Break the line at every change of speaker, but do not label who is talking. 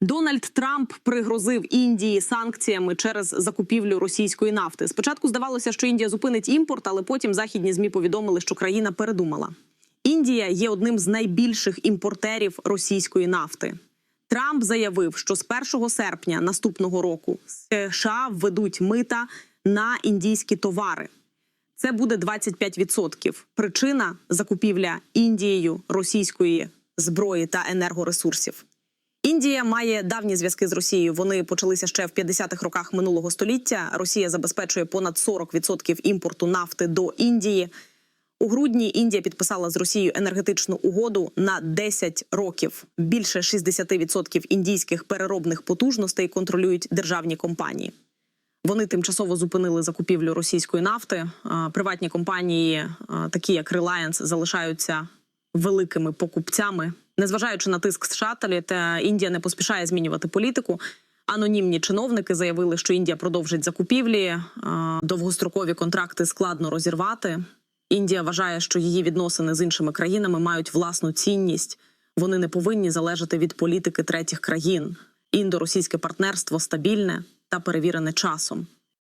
Дональд Трамп пригрозив Індії санкціями через закупівлю російської нафти. Спочатку здавалося, що Індія зупинить імпорт, але потім західні змі повідомили, що країна передумала. Індія є одним з найбільших імпортерів російської нафти. Трамп заявив, що з 1 серпня наступного року США введуть мита на індійські товари. Це буде 25%. Причина закупівля Індією російської зброї та енергоресурсів. Індія має давні зв'язки з Росією. Вони почалися ще в 50-х роках минулого століття. Росія забезпечує понад 40% імпорту нафти до Індії. У грудні Індія підписала з Росією енергетичну угоду на 10 років. Більше 60% індійських переробних потужностей контролюють державні компанії. Вони тимчасово зупинили закупівлю російської нафти. Приватні компанії, такі як Reliance, залишаються великими покупцями. Незважаючи на тиск шателі, та Індія не поспішає змінювати політику. Анонімні чиновники заявили, що Індія продовжить закупівлі. Довгострокові контракти складно розірвати. Індія вважає, що її відносини з іншими країнами мають власну цінність. Вони не повинні залежати від політики третіх країн. Індо-російське партнерство стабільне та перевірене часом.